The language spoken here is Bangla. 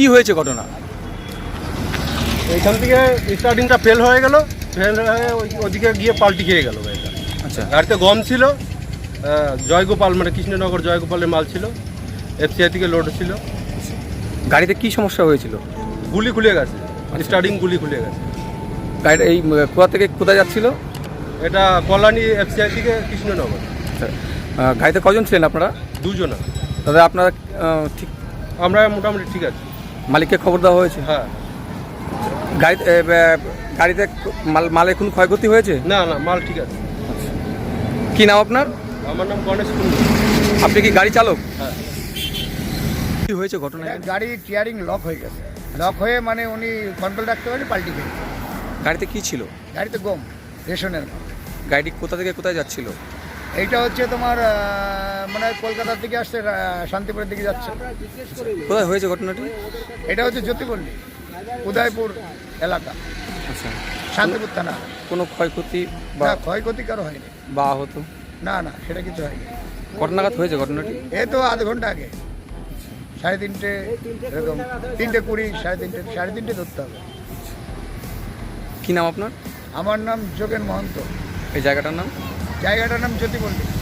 কি হয়েছে ঘটনা? এইখান থেকে স্টার্টিংটা ফেল হয়ে গেল ফেল হয়ে ওই- ওদিকে গিয়ে পাল্টি খেয়ে গেল গাড়িটা। আচ্ছা। গাড়িতে গম ছিল জয়গোপাল মানে কৃষ্ণনগর জয়গোপালের মাল ছিল এফসিআই থেকে লোড ছিল। গাড়িতে কি সমস্যা হয়েছিল? গুলি খুলে গেছে স্টার্টিং গুলি খুলে গেছে। গাড়ি এই কোথা থেকে কোথায় যাচ্ছিল? এটা কল্যাণী এফসিআই থেকে কৃষ্ণনগর। আচ্ছা। গাড়িতে কজন ছিলেন আপনারা? দুজনা। দাদা আপনারা ঠিক আমরা মোটামুটি ঠিক আছে। মালিককে খবর দেওয়া হয়েছে? হ্যাঁ। গাড়িতে মাল মালে কোনো ক্ষয়ক্ষতি হয়েছে? না না মাল ঠিক আছে। কি নাম আপনার? আমার নাম গণেশ কুন্ডু। আপনি কি গাড়ি চালক? হ্যাঁ। কি হয়েছে ঘটনা গাড়ি টিয়ারিং লক হয়ে গেছে। লক হয়ে মানে উনি কন্ট্রোল রাখতে পারেনি পাল্টি খেয়েছে গাড়িতে কি ছিল? গাড়িতে গম রেশনের গাড়িটি কোথা থেকে কোথায় যাচ্ছিল? এইটা হচ্ছে তোমার মানে কলকাতার দিকে আসছে শান্তিপুরের দিকে যাচ্ছে। কোথায় হয়েছে ঘটনাটি? এটা হচ্ছে জ্যোতিপল্লী উদয়পুর এলাকা আচ্ছা। শান্তিপুর থানা। কোনো ক্ষয়ক্ষতি বা ক্ষয়ক্ষতি কারও হয়নি। বা আহত? না না সেটা কিছু হয়নি। ঘটনাঘাত হয়েছে ঘটনাটি? এই তো আধ ঘণ্টা আগে। সাড়ে তিনটে এরকম তিনটে কুড়ি সাড়ে তিনটে সাড়ে তিনটে ধরতে হবে। কী নাম আপনার? আমার নাম যোগেন মহন্ত। এই জায়গাটার নাম? জায়গাটার নাম জ্যোতিপল্লী